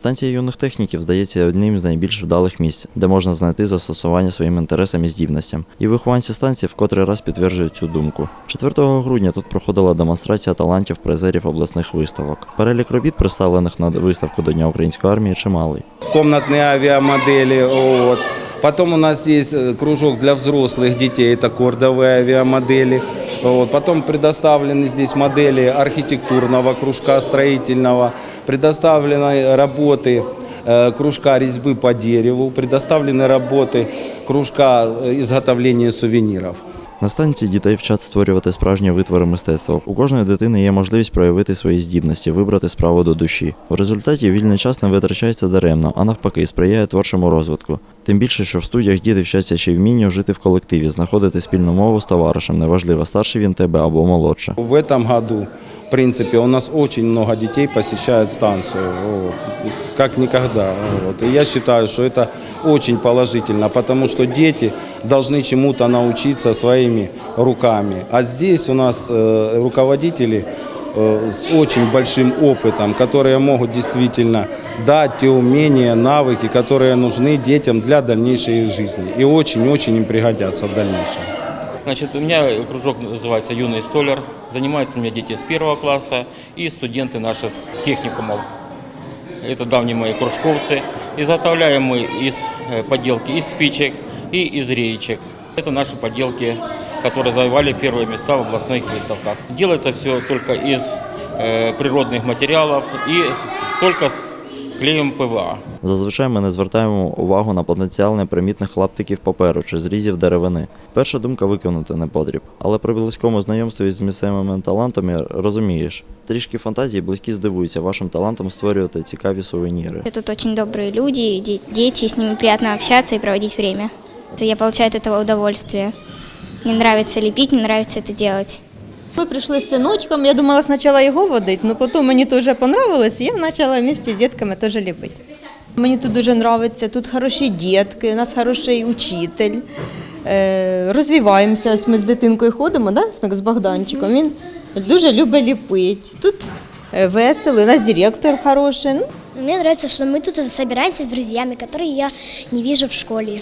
Станція юних техніків здається одним з найбільш вдалих місць, де можна знайти застосування своїм інтересам і здібностям. І вихованці станції в котрий раз підтверджують цю думку. 4 грудня тут проходила демонстрація талантів призерів обласних виставок. Перелік робіт, представлених на виставку до Дня української армії, чималий. комнатные авиамодели. Вот. Потом у нас есть э, кружок для взрослых детей, это кордовые авиамодели. Вот. Потом предоставлены здесь модели архитектурного кружка, строительного, предоставлены работы э, кружка резьбы по дереву, предоставлены работы кружка э, изготовления сувениров. На станції дітей вчать створювати справжні витвори мистецтва. У кожної дитини є можливість проявити свої здібності, вибрати справу до душі. В результаті вільний час не витрачається даремно, а навпаки, сприяє творчому розвитку. Тим більше, що в студіях діти вчаться ще й вмінню жити в колективі, знаходити спільну мову з товаришем, неважливо, старший він тебе або молодша. В этом году, в принципе, у нас очень много детей посещают станцию, вот, как никогда. Вот. И я считаю, что это очень положительно, потому что дети должны чему-то научиться своими руками. А здесь у нас э, руководители э, с очень большим опытом, которые могут действительно дать те умения, навыки, которые нужны детям для дальнейшей жизни. И очень-очень им пригодятся в дальнейшем. Значит, у меня кружок называется «Юный столяр». Занимаются у меня дети с первого класса и студенты наших техникумов. Это давние мои кружковцы. Изготовляем мы из э, поделки из спичек и из реечек. Это наши поделки, которые завоевали первые места в областных выставках. Делается все только из э, природных материалов и с- только с клеем ПВА. Зазвичай ми не звертаємо увагу на потенціал непримітних лаптиків паперу чи зрізів деревини. Перша думка виконати неподріб, але при близькому знайомстві з місцевими талантами розумієш, трішки фантазії близькі здивуються вашим талантом створювати цікаві сувеніри. Тут очень добрые люди, де- дети, с ними приятно общаться и проводить время. Я получаю от этого удовольствие. Мне нравится лепить, мне нравится это делать. Ми прийшли з синочком, я думала спочатку його водити, але потім мені дуже понравилось, і я почала вместе з дітками теж ліпити. Мені тут дуже подобається, тут хороші дітки, у нас хороший учитель. Е, розвиваємося, ось ми з дитинкою ходимо, да, так, з Богданчиком. Він дуже любить ліпити. Тут е, весело, у нас директор хороший. Ну, Мне нравится, что мы тут собираемся с друзьями, которые я не вижу в школе.